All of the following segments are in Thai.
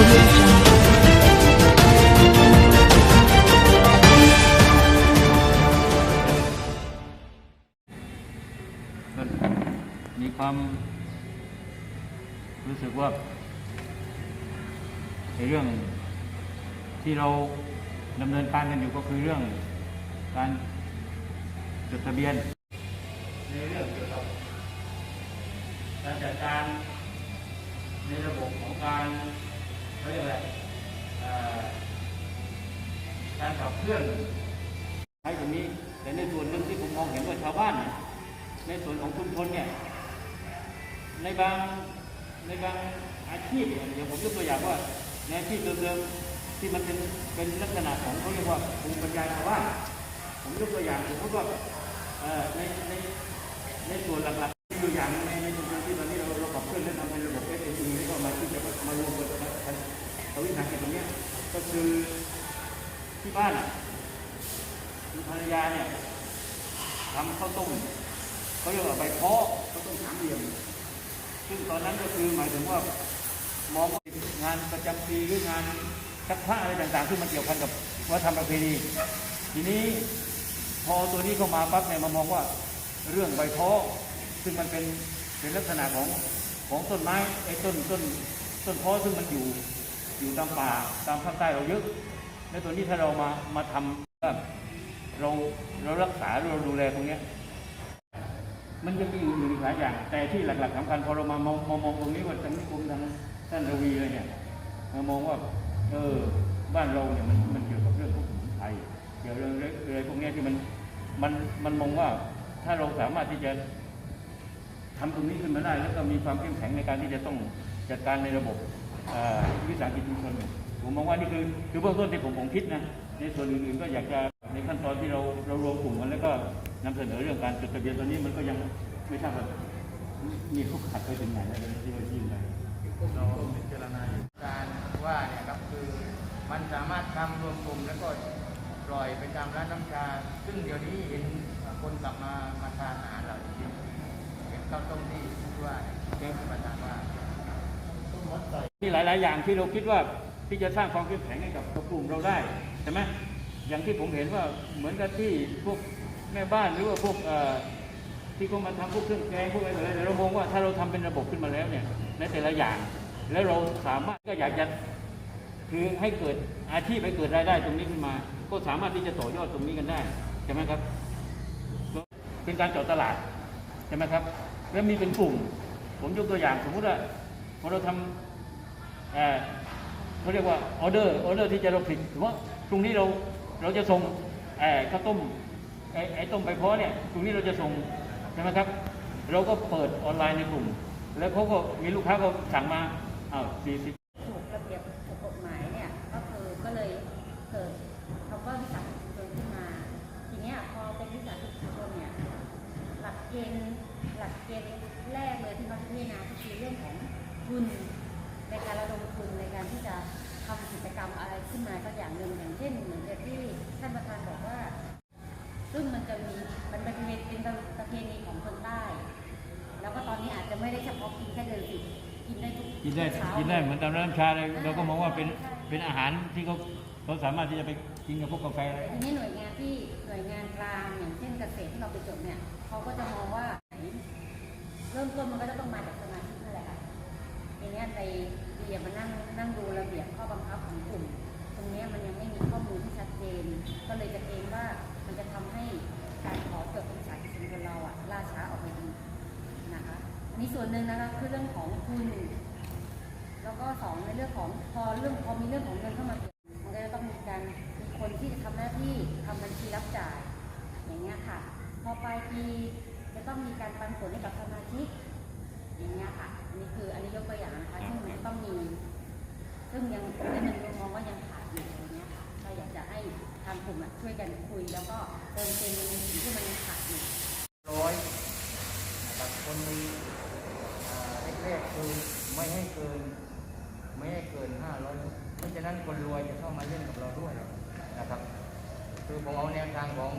ก็มีความรู้สึกว่าในเรื่องที่เราดำเนินการกันอยู่ก็คือเรื่องการจดทะเบียน ในเรื่องเกี่ยวกับการจัดการในระบบของการ เขาเรียกอะไรเอ่อการขับเคลื่อนใช้ตรงนี้ แต่ในส่วนหนึ่งที่ผมมองเห็นว่าชาวบ้าน ในส่วนของชุมชนเนี่ย ในบางในบางอาชีพเนี่ยเดี๋ยวผมยกตัวอย่างว่าในอาชีพเดิมๆที่มันเป็นเป็นลักษณะของเขาเรียกว่าภูมิปัญญาชาวบ้านผมยกตัวอย่างสมมติว่าเอ่อในในในส่วนหลักๆตัวอย่างในใน คือที่บ้านอะมีภรรยาเนี่ยทำข้าวต้มเขาเรียกว่าใบเพาะข้าวต้มสามเหลี่ยม ซึ่งตอนนั้นก็คือหมายถึงว่ามองงานประจำปีหรืองานชักผ้าอะไรต่างๆซึ่งมันเกี่ยวพันกับวัฒนธรรมประเพณีทีนี้พอตัวนี้เข้ามาปั๊บเนี่ยมามองว่าเรื่องใบเพาะซึ่งมันเป็นเป็นลักษณะของของต้นไม้ไอ้ต้นต้นต้นเพาะซึ่งมันอยู่ อยู่ตามป่าตามภาคใต้เราเยอะในตัวนี้ถ้าเรามามาทำเราเรารักษาเราดูแลตรงนี้มันจะมีอื่นๆอีกหลายอย่าง แต่ที่หลักๆสำคัญพอเรามามองมองตรงนี้ว่าทางนิคมทางท่านระวีเลยเนี่ยมามองว่าเออบ้านเราเนี่ยมันมันเกี่ยวกับเรื่องของสมุนไพรเกี่ยวเรื่องอะไรพวกนี้ที่มันมันมันมองว่าถ้าเราสามารถที่จะทำตรงนี้ขึ้นมาได้ แล้วก็มีความเข้มแข็งในการที่จะต้องจัดการในระบบ วิสาหกิจชุมชนเนี่ยผมมองว่านี่คือคือเบื้องต้นที่ผมผมคิดนะในส่วนอื่นๆก็อยากจะในขั้นตอนที่เราเรารวมกลุ่มกันแล้วก็นำเสนอเรื่องการจดทะเบียนตอนนี้มันก็ยังไม่ทราบว่ามีผู้ขัดไปถึงไหนแล้วที่ว่ายื่นไปเราพิจารณาอยู่การว่าเนี่ยครับคือมันสามารถทำรวมกลุ่มแล้วก็ปล่อยไปตามร้านน้ำชา ซึ่งเดี๋ยวนี้เห็นคนกลับมามาทานอาหารเราเห็นข้าวต้มที่ที่ว่าเนี่ยที่ประธานว่า มีหลาย ๆ อย่างที่เราคิดว่าที่จะสร้างความเข้มแข็งให้กับกลุ่มเราได้ใช่ไหมอย่างที่ผมเห็นว่าเหมือนกับที่พวกแม่บ้านหรือว่าพวกที่เขามาทำพวกเครื่องแกงพวกอะไรต่อะไรเรามองว่าถ้าเราทำเป็นระบบขึ้นมาแล้วเนี่ยในแต่ละอย่าง แล้วเราสามารถก็อยากจะคือให้เกิดอาชีพให้เกิดรายได้ตรงนี้ขึ้นมา ก็สามารถที่จะต่อยอดตรงนี้กันได้ใช่ไหมครับ เป็นการเจาะตลาดใช่ไหมครับ แล้วมีเป็นกลุ่ม ผมยกตัวอย่างสมมติว่า พอเราทำเอ่อเขาเรียกว่าออเดอร์ออเดอร์ที่จะเราผลิตถือว่าตรงนี้เราเราจะส่งเอ่อข้าวต้มไอ้ไอ้ต้มใบเพาะเนี่ยตรงนี้เราจะส่งใช่ไหมครับ เราก็เปิดออนไลน์ในกลุ่ม แล้วเขาก็มีลูกค้าก็สั่งมาอ้าวสี่สิบถูกระเบียบถูกกฎหมายเนี่ยก็คือก็เลยเกิดคำว่าวิสาหกิจชุมชนขึ้นมา ทีเนี้ยพอเป็นวิสาหกิจชุมชนเนี่ยหลักเกณฑ์หลักเกณฑ์แรกเลยที่เขาจะพิจารณา ทุน ในการระดมทุนในการที่จะทำกิจกรรมอะไรขึ้นมาสักอย่างหนึ่งอย่างเช่นเหมือนกับที่ท่านประธานบอกว่า ซึ่งมันจะมีมันเป็นเป็นประเพณีของคนใต้ แล้วก็ตอนนี้อาจจะไม่ได้เฉพาะกินแค่เดือนสิบกินได้ทุกกินได้เช้ากินได้เหมือนตามร้านน้ำชาเลยเราก็มองว่าเป็นเป็นอาหารที่เขาเขาสามารถที่จะไปกินกับพวกกาแฟอะไรทีนี้หน่วยงานที่หน่วยงานกลางอย่างเช่นเกษตรที่เราไปจดเนี่ยเขาก็จะมองว่าเริ่มต้นมันก็จะต้องมาจาก นี้ยในเรียมานั่งนั่งดูระเบียบข้อบังคับของกลุ่ม ตรงนี้มันยังไม่มีข้อมูลที่ชัดเจน ก็เลยจะเกรงว่ามันจะทำให้การขอเกิดเป็นสายชุมชนเราอะล่าช้าออกไปอีกนะคะอันนี้ส่วนหนึ่งนะคะคือเรื่องของทุนแล้วก็สองในเรื่องของพอเรื่องพอมีเรื่องของเงินเข้ามาเกี่ยวมันก็จะต้องมีการมีคนที่จะทำหน้าที่ทำบัญชีรับจ่าย อย่างเงี้ยค่ะ พอปลายปีจะต้องมีการปันผลให้กับสมาชิกอย่างเงี้ยค่ะ นนี้คืออันนี้ยกตัวอย่างนะคะซึ่งมันต้องมี ซึ่งยังในหนึ่งมุมมองว่ายังขาดอยู่อย่างเงี้ยค่ะก็อยากจะให้ทางกลุ่มอะช่วยกันคุย แล้วก็เติมเต็มในสิ่งที่มันยังขาดอยู่ร้อยนะครับคนหนึ่งอ่าแรกๆคือไม่ให้เกิน ไม่ให้เกินห้าร้อยเพราะฉะนั้นคนรวยจะเข้ามาเล่นกับเราด้วยนะครับคือผมเอาแนวทางของ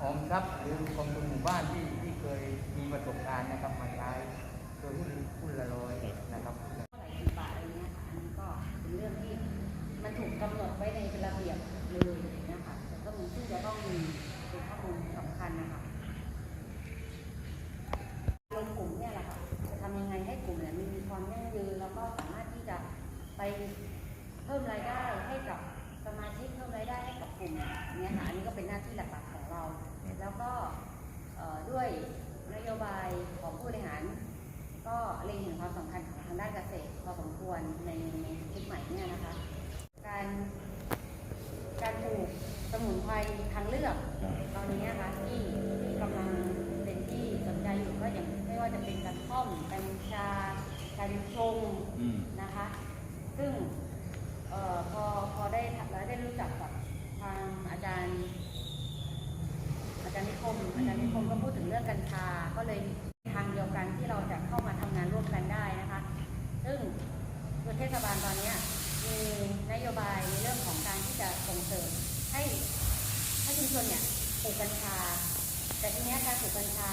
ออมทรัพย์หรือกองทุนหมู่บ้านที่ที่เคยมีประสบการณ์นะครับมาใช้ คือหุ้นหุ้นละร้อยนะครับเท่าไหร่กี่บาทอะไรเงี้ยค่ะอันนี้ก็เป็นเรื่องกำหนดไว้ในเป็นระเบียบเลยนะคะแต่ก็มีซึ่งจะต้องมีเป็นข้อมูลสำคัญนะคะลงกลุ่มเนี่ยแหละค่ะจะทำยังไงให้กลุ่มเนี่ยมีความยั่งยืนแล้วก็สามารถที่จะไปเพิ่มรายได้ให้กับสมาชิกเพิ่มรายได้ให้กับกลุ่มเนี่ยค่ะอันนี้ก็เป็นหน้าที่หลักๆของเรา แล้วก็เอ่อด้วยนโยบายของผู้บริหาร ก็เล็งเห็นความสำคัญของทางด้านเกษตรพอสมควรในในชุดใหม่เนี่ยนะคะ การการปลูก สมุนไพรทางเลือก ตอนนี้นะคะที่ที่กำลังเป็นที่สนใจอยู่ก็อย่างไม่ว่าจะเป็นกระท่อมกัญชากัญชงอืมนะคะ ซึ่งเอ่อพอพอได้แล้วได้รู้จักกับทางอาจารย์ อาจารย์นิคมอาจารย์นิคมก็พูดถึงเรื่องกัญชา ก็เลยทางเดียวกันที่เราจะเข้ามาทำงานร่วมกันได้นะคะ ซึ่งตัวเทศบาลตอนเนี้ยมีนโยบายในเรื่องของการที่จะส่งเสริมให้ให้ ชุมชนเนี่ยปลูกกัญชา แต่ทีเนี้ยการปลูกกัญชา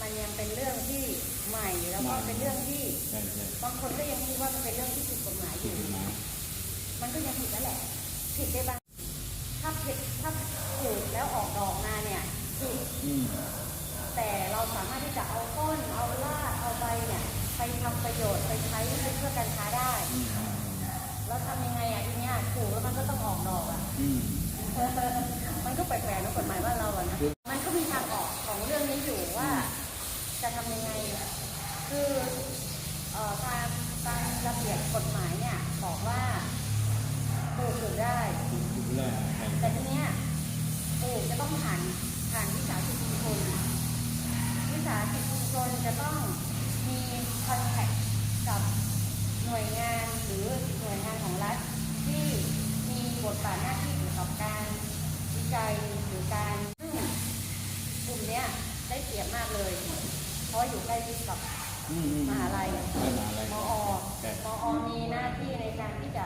มันยังเป็นเรื่องที่ใหม่แล้วก็เป็นเรื่องที่ใช่ใช่บางคนก็ยังคิดว่ามันเป็นเรื่องที่ผิดกฎหมายอยู่มันก็ยังผิดนั่นแหละ ผิดได้บ้างถ้าผิดถ้าปลูกแล้วออกดอกมาเนี่ยผิดอืมแต่เราสามารถที่จะเอาต้นเอารากเอาใบเนี่ยไปทำประโยชน์ไปใช้เพื่อการค้าได้ อืมแล้วทำยังไงอะทีเนี้ยปลูกแล้วมันก็ต้องออกดอกอะ อืมมัน ก็แปลกๆนะกฎหมายว่านเราอะนะ มันก็มีทางออกของเรื่องนี้อยู่ว่า จะทำยังไง คือเอ่อตามตามระเบียบกฎหมายเนี่ยบอกว่าปลูกปลูกได้ถูกแล้วใช่แต่ทีเนี้ยปลูกจะต้องผ่านผ่านวิสาหกิจชุมชนวิสาหกิจชุมชนจะต้องมีคอนแทคกับหน่วยงานหรือหน่วยงานของรัฐที่มีบทบาทหน้าที่เกี่ยวกับการวิ จัยหรือการซึ่งกลุ่มเนี้ยได้เปรียบมากเลย เพราะอยู่ใกล้ชิดกับอืมอืมมหาลัยมหาลัยมอใช่ มอมีหน้าที่ในการที่จะ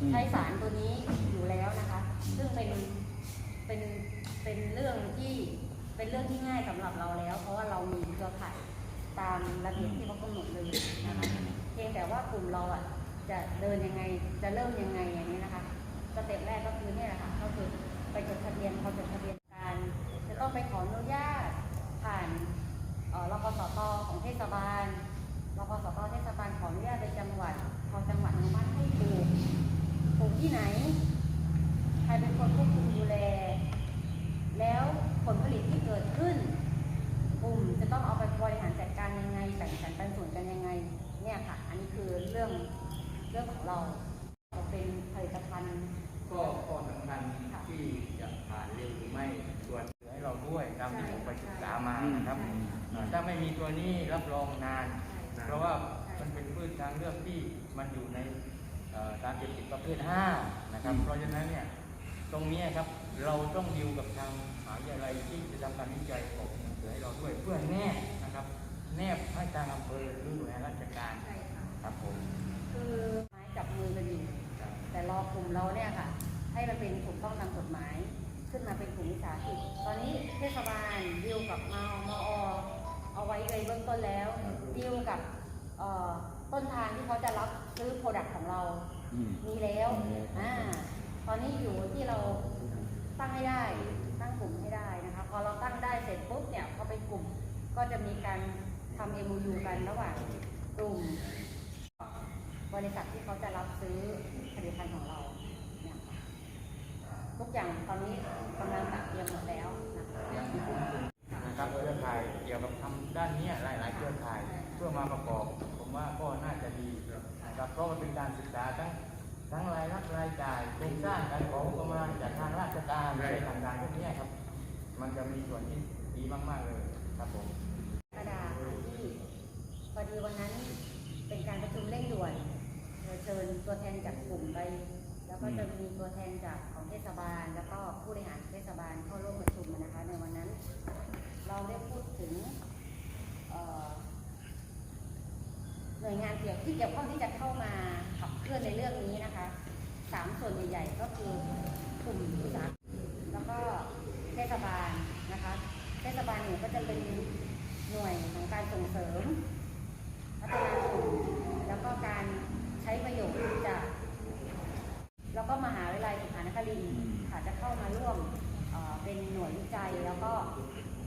อืม ใช้สารตัวนี้อยู่แล้วนะคะ ซึ่งเป็นเป็นเป็นเรื่องที่เป็นเรื่องที่ง่ายสำหรับเราแล้ว เพราะว่าเรามีเครือข่ายตามระเบียบที่เขากำหนดเลยนะคะเพียงแต่ว่ากลุ่มเราอะจะเดินยังไงจะเริ่มยังไงอย่างนี้นะคะ สเต็ปแรกก็คือเนี่ยแหละค่ะก็คือ ไปจดทะเบียนพอจดทะเบียนการจะต้องไปขออนุญาตผ่านรพสตของเทศบาลรพสตเทศบาลขออนุญาตในจังหวัด พอจังหวัดอนุมัติให้ปลูกปลูกที่ไหน ใครเป็นคนควบคุมดูแล แล้วผลผลิตที่เกิดขึ้นกลุ่มจะต้องเอาไปบริหารจัดการยังไงแบ่งสรรปันส่วนกันยังไง เนี่ยค่ะ อันนี้คือเรื่อง การวิจัยออกหนังสือให้เราด้วยเพื่อแนบนะครับ แนบให้ทางอำเภอหรือหน่วยงานราชการใช่ค่ะครับผมคือไม้จับมือกันอยู่ครับแต่รอกลุ่มเราเนี่ยค่ะ ให้มันเป็นถูกต้องตามกฎหมาย ขึ้นมาเป็นกลุ่มวิสาหกิจตอนนี้เทศบาลดีลกับมมอเอาไว้เลยเบื้องต้นแล้วดีลกับเอ่อต้นทางที่เขาจะรับซื้อโปรดักต์ของเราอืมมีแล้วมีแล้วอ่าตอนนี้อยู่ที่เราตั้งให้ได้ ตั้งกลุ่มให้ได้นะคะ พอเราตั้งได้เสร็จปุ๊บเนี่ยพอเป็นกลุ่มก็จะมีการทำ MOU กันระหว่างกลุ่ม บริษัทที่เขาจะรับซื้อผลิตภัณฑ์ของเราเนี่ยทุกอย่างตอนนี้กำลังตัดเตรียมหมดแล้วนะคะอย่างที่ผมถึงนะครับเครือข่ายเกี่ยวกับทำด้านนี้หลาย ๆ เครือข่ายเพื่อมาประกอบ ผมว่าก็น่าจะดีนะครับเพราะมันเป็นการศึกษาทั้งทั้งรายรับรายจ่ายโครงสร้างการของประมาณจากทางราชการอะไรต่างๆพวกนี้ครับ มันจะมีส่วนที่ดีมาก ๆ เลยครับผมกระดาษที่พอดีวันนั้นเป็นการประชุมเร่งด่วนเราเชิญตัวแทนจากกลุ่มไป แล้วก็จะมีตัวแทนจากของเทศบาล แล้วก็ผู้บริหารเทศบาลเข้าร่วมประชุมนะคะ ในวันนั้น เราได้พูดถึงหน่วยงานเกี่ยวที่เกี่ยวข้องที่จะเข้ามาขับเคลื่อนในเรื่องนี้นะคะสามส่วนใหญ่ๆก็คือกลุ่มอุตสาหกรรมแล้วก็เทศบาลนะคะ การเนี่ยก็จะเป็นหน่วยของการส่งเสริม พัฒนากลุ่มแล้วก็การใช้ประโยชน์จากแล้วก็มหา จะเข้ามาร่วมเอ่อเป็นหน่วยวิจัยแล้วก็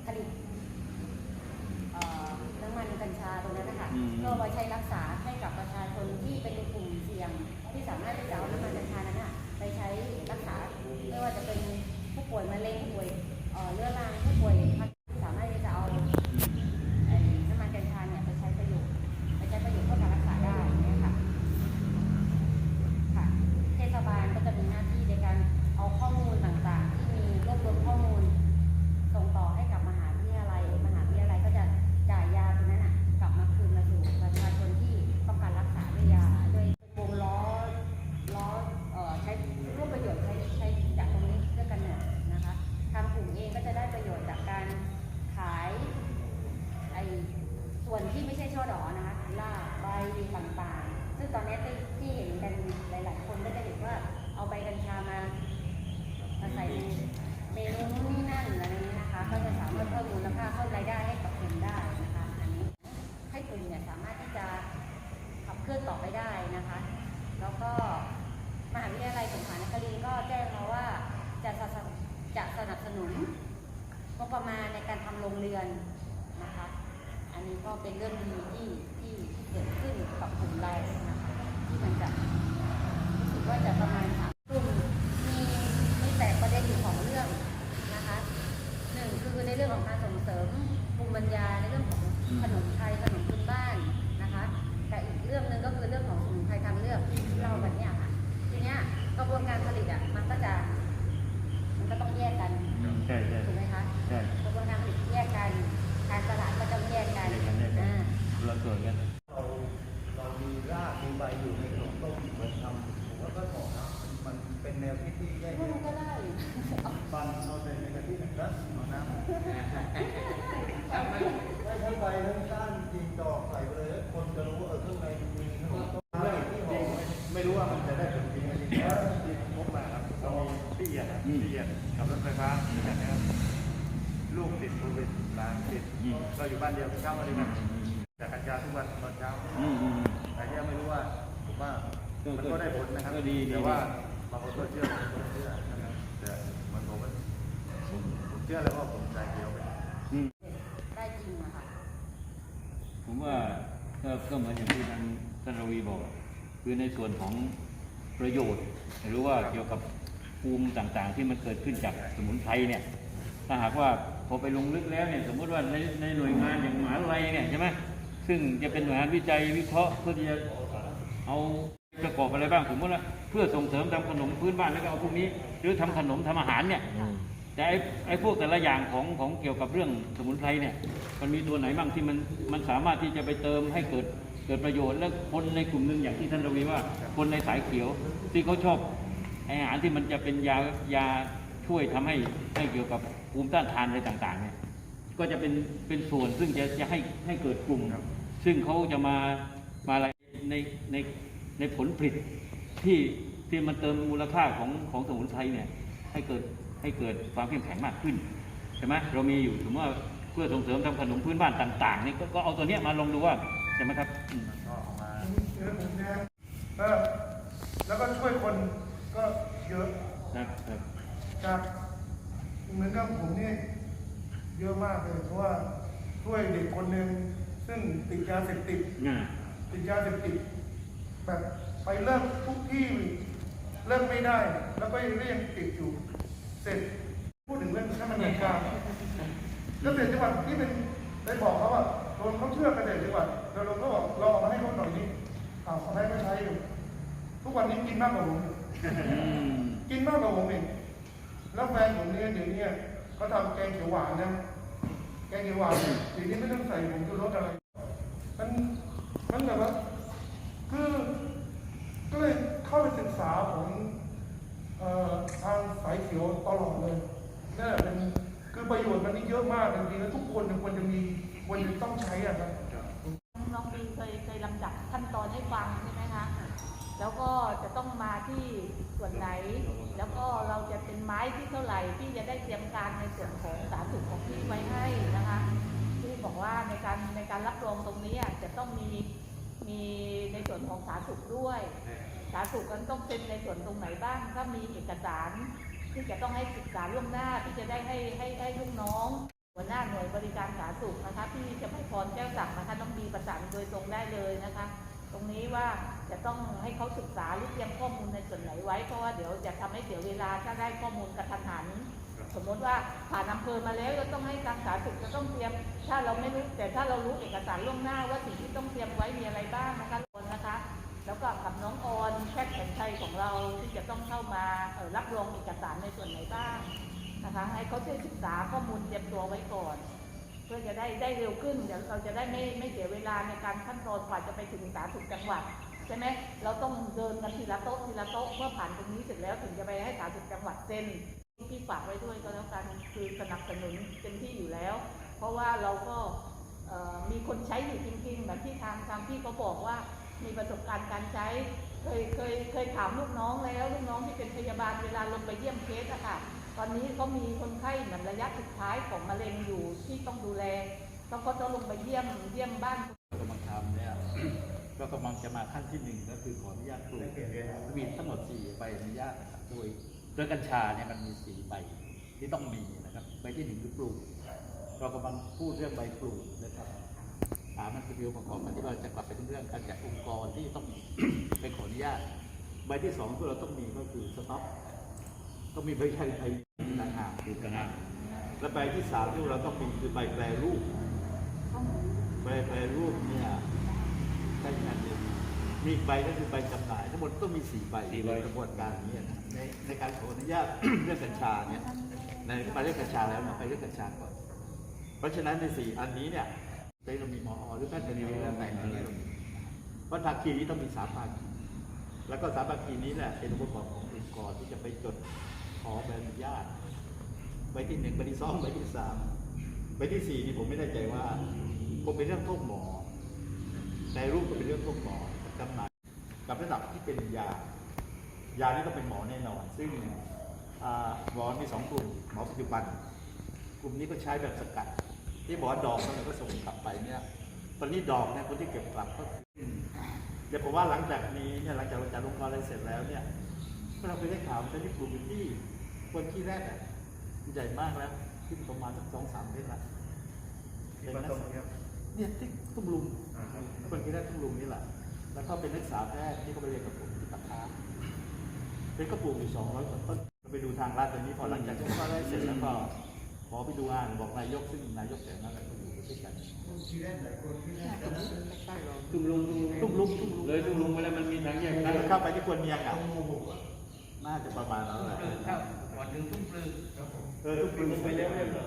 ผลิตเอ่อน้ำมันกัญชาตรงนั้นนะคะ อืม เพื่อไว้ใช้รักษาให้กับประชาชนที่เป็นกลุ่มเสี่ยง ที่สามารถที่จะเอาน้ำมันกัญชานั้นน่ะไปใช้รักษาไม่ว่าจะเป็นผู้ป่วยมะเร็งผู้ป่วยเอ่อเรื้อรังผู้ป่วยสามารถที่จะเอา ไอ้น้ำมันกัญชาเนี่ยไปใช้ประโยชน์ไปใช้ประโยชน์เพื่อการรักษาได้เนี่ยค่ะ ค่ะ เทศบาลก็จะมีหน้าที่ในการเอาข้อมูลต่างๆ ที่มีรวบรวมข้อมูล ส่งต่อให้กับมหาวิทยาลัย มหาวิทยาลัยก็จะจ่ายยาตรงนั้นอะกลับมาคืนมาสู่ประชาชนที่ต้องการรักษาด้วยยาด้วยวงล้อล้อเอ่อใช้ร่วมประโยชน์ใช้ใช้จากตรงนี้ด้วยกันเนี่ยนะคะ ทางกลุ่มเองก็จะได้ประโยชน์จากการขาย ไอ้ส่วนที่ไม่ใช่ช่อดอกนะคะคือล่ากใบต่างๆ ซึ่งตอนนี้ที่ที่เห็นกันหลาย ๆ คนก็จะเห็นว่าเอาใบกัญชามามาใส่ในเมนูนู่นนี่นั่นอะไรนี้นะคะ ก็จะสามารถเพิ่มมูลค่าเพิ่มรายได้ให้กับกลุ่มได้นะคะ อันนี้ให้กลุ่มเนี่ยสามารถที่จะขับเคลื่อนต่อไปได้นะคะ แล้วก็มหาวิทยาลัยสงขลานครินทร์ก็แจ้งมาว่าจะสนับจะสนับสนุน งบประมาณในการทำโรงเรือนนะคะ อันนี้ก็ เป็นเรื่องดีางคนก็เชื่อบางคนก็เชื่อนะครับแต่มันผมว่าผมผมเชื่อเลยว่าผมใจเดียวไปอืมได้จริงอะค่ะผมว่าก็ก็เหมือนอย่างที่ทางท่านรวีบอก คือในส่วนของประโยชน์ หรือว่าเกี่ยวกับภูมิต่างๆ ที่มันเกิดขึ้นจากสมุนไพรเนี่ย ถ้าหากว่าพอไปลงลึกแล้วเนี่ยสมมติว่าในในหน่วยงานอย่างมหาลัยเนี่ยใช่ไหมซึ่งจะเป็นหน่วยงานวิจัยวิเคราะห์เพื่อที่จะเอา ประกอบอะไรบ้างสมมติว่าเพื่อส่งเสริมทำขนมพื้นบ้านแล้วก็เอาพวกนี้ หรือทำขนมทำอาหารเนี่ยแต่ไอ้ไอ้พวกแต่ละอย่างของของเกี่ยวกับเรื่องสมุนไพรเนี่ย มันมีตัวไหนบ้างที่มันมันสามารถที่จะไปเติมให้เกิดเกิดประโยชน์และคนในกลุ่มหนึ่งอย่างที่ท่านระวีว่า คนในสายเขียวที่เขาชอบอาหารที่มันจะเป็นยายาช่วยทำให้ให้เกี่ยวกับภูมิต้านทานอะไรต่างๆเนี่ยก็จะเป็นเป็นส่วนซึ่งจะจะให้ให้เกิดกลุ่มซึ่งเขาจะมามาอะไรในใน ในผลผลิตที่ที่มันเติมมูลค่าของของสมุนไพรเนี่ยให้เกิดให้เกิดความเข้มแข็งมากขึ้นใช่ไหมเรามีอยู่สมมติว่าเพื่อส่งเสริมทำขนมพื้นบ้านต่างๆนี่ก็ก็เอาตัวเนี้ยมาลองดูว่าใช่ไหมครับอืมก็ออกมาเยอะผมเนี่ยเออแล้วก็ช่วยคนก็เยอะครับครับจากเหมือนกับผมนี่เยอะมากเลยเพราะว่าช่วยเด็กคนหนึ่งซึ่งติดยาเสพติดอ่าติดยาเสพติด แบบไปเลิกทุกที่เลิกไม่ได้ แล้วก็ยังยังติดอยู่ เสร็จพูดถึงเรื่องขั้นดำเนินการเกษตรจังหวัดที่เป็นได้บอกเขาว่าโดนเขาเชื่อเกษตรจังหวัดเราเราก็บอกเราเอามาให้เขาหน่อยนี้อ้าวเขาให้ไม่ใช้อยู่ทุกวันนี้กินมากกว่าผมอยู่อืมกินมากกว่าผมอีกแล้วแฟนผมเนี่ยเดี๋ยวนี้เขาทำแกงเขียวหวานนะแกงเขียวหวานเนี่ยเดี๋ยวนี้ไม่ต้องใส่ผงชูรสอะไรมันมันแบบว่า คือก็เลยเข้าไปศึกษาของทางสายเขียวตลอดเลยนั่นแหละเป็นคือประโยชน์มันนี่เยอะมากจริงๆแล้วทุกคนควรจะมีควรจะต้องใช้อะครับน้องบีเคยเคยลำดับขั้นตอนให้ฟังใช่ไหมคะแล้วก็จะต้องมาที่ส่วนไหน แล้วก็เราจะเป็นไม้ที่เท่าไหร่ที่จะได้เตรียมการในส่วนของสารสุขของพี่ไว้ให้นะคะที่บอกว่าในการในการรับรองตรงนี้จะต้องมี มีในส่วนของสาธารณสุขด้วย สาธารณสุขกันต้องเป็นในส่วนตรงไหนบ้างถ้ามีเอกสารที่จะต้องให้ศึกษาล่วงหน้าที่จะได้ให้ให้ให้ลูกน้อง หัวหน้าหน่วยบริการสาธารณสุขนะคะที่จะไม่พรแก้วศักดิ์นะคะน้องบีประสานโดยตรงได้เลยนะคะ ตรงนี้ว่าจะต้องให้เขาศึกษาหรือเตรียมข้อมูลในส่วนไหนไว้เพราะว่าเดี๋ยวจะทำให้เสียเวลาถ้าได้ข้อมูลกระทันหัน สมมติว่าผ่านอำเภอมาแล้วก็ต้องให้การสาธารณสุขจะต้องเตรียม ถ้าเราไม่รู้แต่ถ้าเรารู้เอกสารล่วงหน้าว่าสิ่งที่ต้องเตรียมไว้มีอะไรบ้างนะคะคนนะคะ แล้วก็กับน้องออนแพทย์แผนไทยของเราที่จะต้องเข้ามาออรับรองเอกสารในส่วนไหนบ้างนะคะ ให้เขาช่วยศึกษาข้อมูลเตรียมตัวไว้ก่อน เพื่อจะได้ได้เร็วขึ้นเดี๋ยวเราจะได้ไม่ไม่เสียเวลาในการขั้นตอนกว่าจะไปถึงสาธารณสุขจังหวัดใช่ไหมเราต้องเดินกันทีละโต๊ะทีละโต๊ะเมื่อผ่านตรงนี้เสร็จแล้วถึงจะไปให้สาธารณสุขจังหวัดเซ็น ที่ฝากไว้ด้วยก็แล้วกันคือสนับสนุนเต็มที่อยู่แล้ว เพราะว่าเราก็มีคนใช้อยู่จริงๆแบบที่ทางทางพี่เขาบอกว่ามีประสบการณ์การใช้ เคยเคยเคยถามลูกน้องแล้วลูกน้องที่เป็นพยาบาลเวลาลงไปเยี่ยมเคสอะค่ะ ตอนนี้ก็มีคนไข้เหมือนระยะสุดท้ายของมะเร็งอยู่ที่ต้องดูแลต้องก็ต้องลงไปเยี่ยมเยี่ยมบ้านกำลังทำเนี่ยก็กำลังจะมาขั้นที่หนึ่งก็คือขออนุญาตปลูกมีทั้งหมดสี่ใบอนุญาตนะครับโดย โดยกัญชาเนี่ยมันมีสี่ใบที่ต้องมีนะครับ ใบที่หนึ่งคือปลูก เรากำลังพูดเรื่องใบปลูกนะครับถามมันคือเดียวประกอบกันที่เราจะกลับไปเรื่องการจัดองค์กรที่ต้องไปขออนุญาต ใบที่สองที่เราต้องมีก็คือสต็อปต้องมีใบชัยไทยต่างหากคือต่างหากและใบที่สามที่เราต้องมีคือใบแปรรูปใบแปรรูปเนี่ยใช่งานเดียว มีอีกใบก็คือใบจำหน่ายทั้งหมดต้องมีสี่ใบในกระบวนการนี้นะในในการขออนุญาต เรื่องกัญชาเนี่ยในไปเรื่องกัญชาแล้วนะไปเรื่องกัญชาก่อน เพราะฉะนั้นในสี่อันนี้เนี่ยเรามีหมอหรือแพทย์เป็นเรื่องแต่งอันนี้เรามีเพราะภาคีนี้ต้องมีสามภาคีแล้วก็สามภาคีนี้แหละเป็นองค์ประกอบขององค์กรที่จะไปจดขอใบอนุญาตใบที่หนึ่งใบที่สองใบที่สามใบที่สี่นี่ผมไม่แน่ใจว่าคงเป็นเรื่องโทษหมอในรูปก็เป็นเรื่องพวกหมอ จำหน่ายกับระดับที่เป็นยายานี่ต้องเป็นหมอแน่นอน ซึ่งอ่าหมอมีสองกลุ่มหมอปัจจุบัน กลุ่มนี้ก็ใช้แบบสกัด ที่บอกว่าดอกแล้วก็ส่งกลับไปเนี่ยตอนนี้ดอกเนี่ยคนที่เก็บกลับก็คือเดี๋ยวผมว่าหลังจากนี้เนี่ยหลังจากเราจัดลงกรอะไรเสร็จแล้วเนี่ยเราเคยได้ข่าวว่าที่ปลูกอยู่ที่คนที่แรกอะใหญ่มากแล้วขึ้นประมาณสักสองสามเมตรละที่ประตูเนี่ยเนี่ยที่ตุ้มลุงคนที่ได้ทุ่งลุงนี่แหละ แล้วก็เป็นนักศึกษาแพทย์ที่เขาไปเรียนกับผมที่ปัตตาเป็นกระปลูกอยู่สองร้อยกว่าต้นเราไปดูทางลาดตรงนี้พอหลังจากที่เขาได้เสร็จแล้วก็ขอไปดูอ่านบอกนายกซึ่งนายกแต่นั้นแหละก็อยู่ด้วยกันที่แรกหลายคนที่แรกตอนนั้นใช่เราตุ้มลุงตุ้มลุงตุ้มลุงตุ้มลุงเลยตุ้มลุงไปแล้วมันมีทางแยกถ้าเข้าไปที่ควรเมียงอะน่าจะประมาณนั้นแหละก่อนถึงทุ่งปลือเออตุ้มลุงไปแล้วเนี่ยเหรอ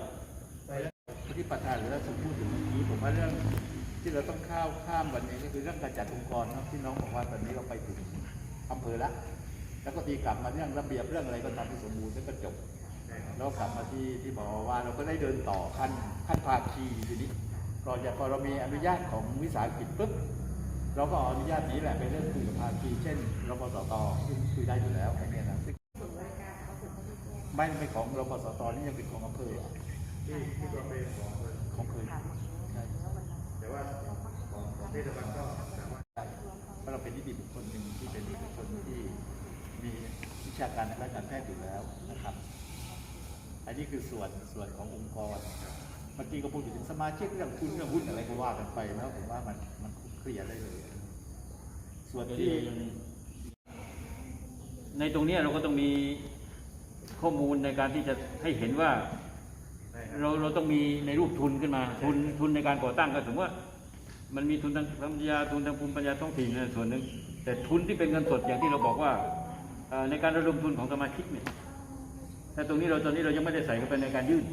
ที่ประธานหรือว่าสุพูดถึงเมื่อกี้ผมว่าเรื่อง ที่เราต้องข้าวข้ามวันนี้ก็คือเรื่องการจัดองค์กรเนาะที่น้องบอกว่าตอนนี้เราไปถึงอำเภอละ แล้วก็ตีกลับมาเรื่องระเบียบเรื่องอะไรก็ทำให้สมบูรณ์แล้วก็จบ แล้วกลับมาที่ที่บอกว่าเราก็ได้เดินต่อขั้นขั้นภาคีทีนี้ก่อนจะพอเรามีอนุญาตของวิสาหกิจปุ๊บเราก็เอาอนุญาตนี้แหละไปเริ่มคุยกับภาคีเช่นรพสตซึ่งคุยได้อยู่แล้วไอ้เนี่ยนะซึ่งไม่ไม่ของรพสตนี่ยังเป็นของอำเภอที่ที่เราเป็นของของอำเภอใช่แต่ ว่าของของเทศบาลก็สามารถเพราะเราเป็นนิติบุคคลหนึ่งที่เป็นบุคคลที่มีวิชาการทางด้านการแพทย์อยู่แล้วนะครับ อันนี้คือส่วนส่วนขององค์กรเมื่อกี้ก็พูดถึงสมาชิกเรื่องทุนเรื่องหุ้นอะไรก็ว่ากันไปแล้วผมว่ามันมันเคลียร์ได้เลย ส่วนที่ในตรงนี้เราก็ต้องมีข้อมูลในการที่จะให้เห็นว่า เราเราต้องมีในรูปทุนขึ้นมาทุนทุนในการก่อตั้งก็ถึงว่า มันมีทุนทางปัญญาทุนทางภูมิปัญญาท้องถิ่นในส่วนหนึ่งแต่ทุนที่เป็นเงินสดอย่างที่เราบอกว่าในการระดมทุนของสมาชิกเนี่ยแต่ตรงนี้เราตอนนี้เรายังไม่ได้ใส่เข้าไปในการยื่น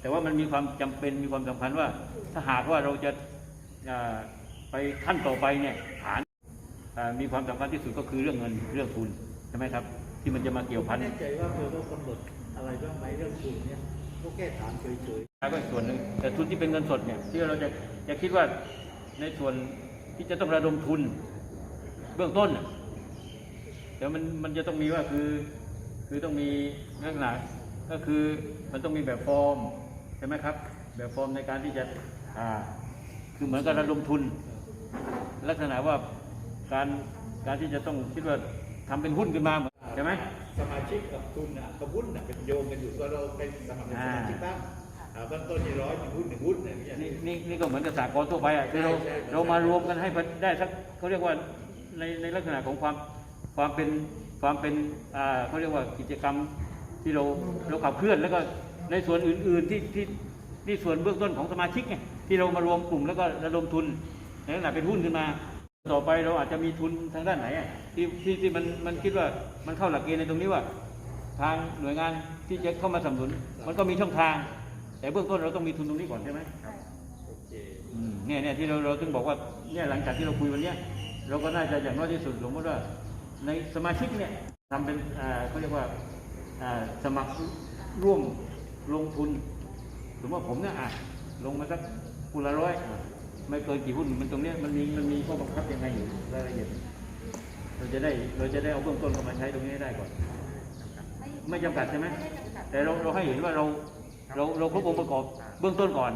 แต่ว่ามันมีความจำเป็นมีความสำคัญว่า ถ้าหากว่าเราจะไปขั้นต่อไปเนี่ยฐานมีความสำคัญที่สุดก็คือเรื่องเงินเรื่องทุนใช่ไหมครับ ที่มันจะมาเกี่ยวพันแน่ใจว่าเพื่อต้องกำหนดอะไรบ้างไหมเรื่องทุนเนี่ย ก็แก้ถามเฉยแล้วก็อีกส่วนหนึ่งแต่ทุนที่เป็นเงินสดเนี่ยที่เราจะจะคิดว่าในส่วนที่จะต้องระดมทุนเบื้องต้นน่ะแต่มันมันจะต้องมีว่าคือ คือต้องมีลักษณะก็คือมันต้องมีแบบฟอร์มใช่ไหมครับ แบบฟอร์มในการที่จะอ่าคือเหมือนกับระดมทุน ลักษณะว่าการการที่จะต้องคิดว่าทำเป็นหุ้นขึ้นมาใช่ไหม ช่ไหมสมาชิกกับทุนอะกับหุ้นอะเป็นโยงกันอยู่ก็เราไปสมัครเป็นสมาชิกบ้างอ่าเบื้องต้นนี่ร้อยหนึ่งหุ้นหนึ่งหุ้นอย่างเงี้ยนี่นี่นี่ก็เหมือนกับสากลทั่วไปอะคือเราใช่ใช่เรามารวมกันให้มันได้สักเขาเรียกว่าในในลักษณะของความความเป็นความเป็นอ่าเขาเรียกว่ากิจกรรมที่เราเราขับเคลื่อนแล้วก็ในส่วนอื่น ๆที่ที่ที่ส่วนเบื้องต้นของสมาชิกไงที่เรามารวมกลุ่มแล้วก็ระดมทุนในลักษณะเป็นหุ้นขึ้นมา ต่อไปเราอาจจะมีทุนทางด้านไหนอะที่ที่ที่มันมันคิดว่ามันเข้าหลักเกณฑ์ในตรงนี้ว่า ทางหน่วยงานที่จะเข้ามาสนับสนุน มันก็มีช่องทาง แต่เบื้องต้นเราต้องมีทุนตรงนี้ก่อนใช่ไหมโอเคอืมเนี่ยเนี่ยที่เราเราถึงบอกว่าเนี่ยหลังจากที่เราคุยวันเนี้ยเราก็น่าจะอย่างน้อยที่สุดสมมติว่าในสมาชิกเนี่ยทำเป็นอ่าเขาเรียกว่าอ่าสมัครร่วมลงทุนสมมติว่าผมเนี่ยอะลงมาสักคนละร้อยอะไม่เกินกี่หุ้นมันตรงเนี้ยมันมีมันมีข้อบังคับยังไงอยู่รายละเอียด เราจะได้เราจะได้เอาเบื้องต้นเข้ามาใช้ตรงนี้ให้ได้ก่อน ไม่จำกัดใช่ไหมไม่ได้จำกัดแต่เราเราให้เห็นว่าเราเราเราครบองค์ประกอบเบื้องต้นก่อน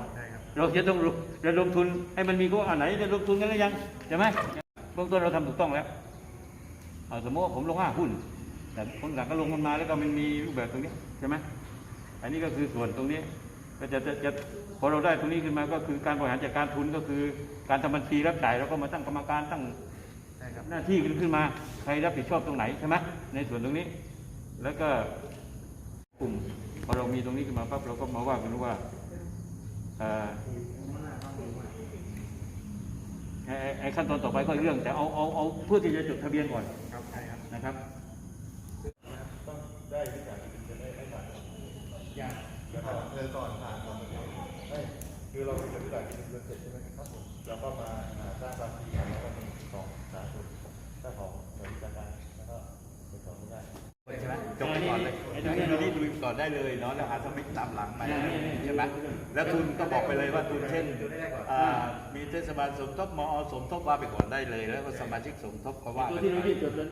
เราจะต้องระดมทุนให้มันมีก็อันไหนจะระดมทุนกันหรือยังใช่ไหมเบื้องต้นเราทำถูกต้องแล้วเอาสมมติว่าผมลงห้าหุ้น แต่คนหลังก็ลงมันมาแล้วก็มันมีรูปแบบตรงนี้ใช่ไหมอันนี้ก็คือส่วนตรงนี้ ก็จะจะจะพอเราได้ตรงนี้ขึ้นมาก็คือการบริหารจัดการทุนก็คือ การทำบัญชีรับจ่ายเราก็มาตั้งกรรมการตั้ง หน้าที่ขึ้นมาใครรับผิดชอบตรงไหนใช่ไหมในส่วนตรงนี้ แล้วก็กลุ่มพอเรามีตรงนี้ขึ้นมาปั๊บเราก็มาว่ากันว่าเอ่อไอ้ไอ้ไอ้ขั้นตอนต่อไปก็อีกเรื่อง แต่เอาเอาเอาเพื่อที่จะจดทะเบียนก่อนครับใช่ครับนะครับ อนได้เลยเนาะแล้วหาสมิธตามหลังมาใช่ไหมแล้วทุนก็บอกไปเลยว่าทุนเช่นอ่ามีเทศบาลสมทบมอสมทบว่าไปก่อนได้เลย แล้วก็สมาชิกสมทบก็ว่า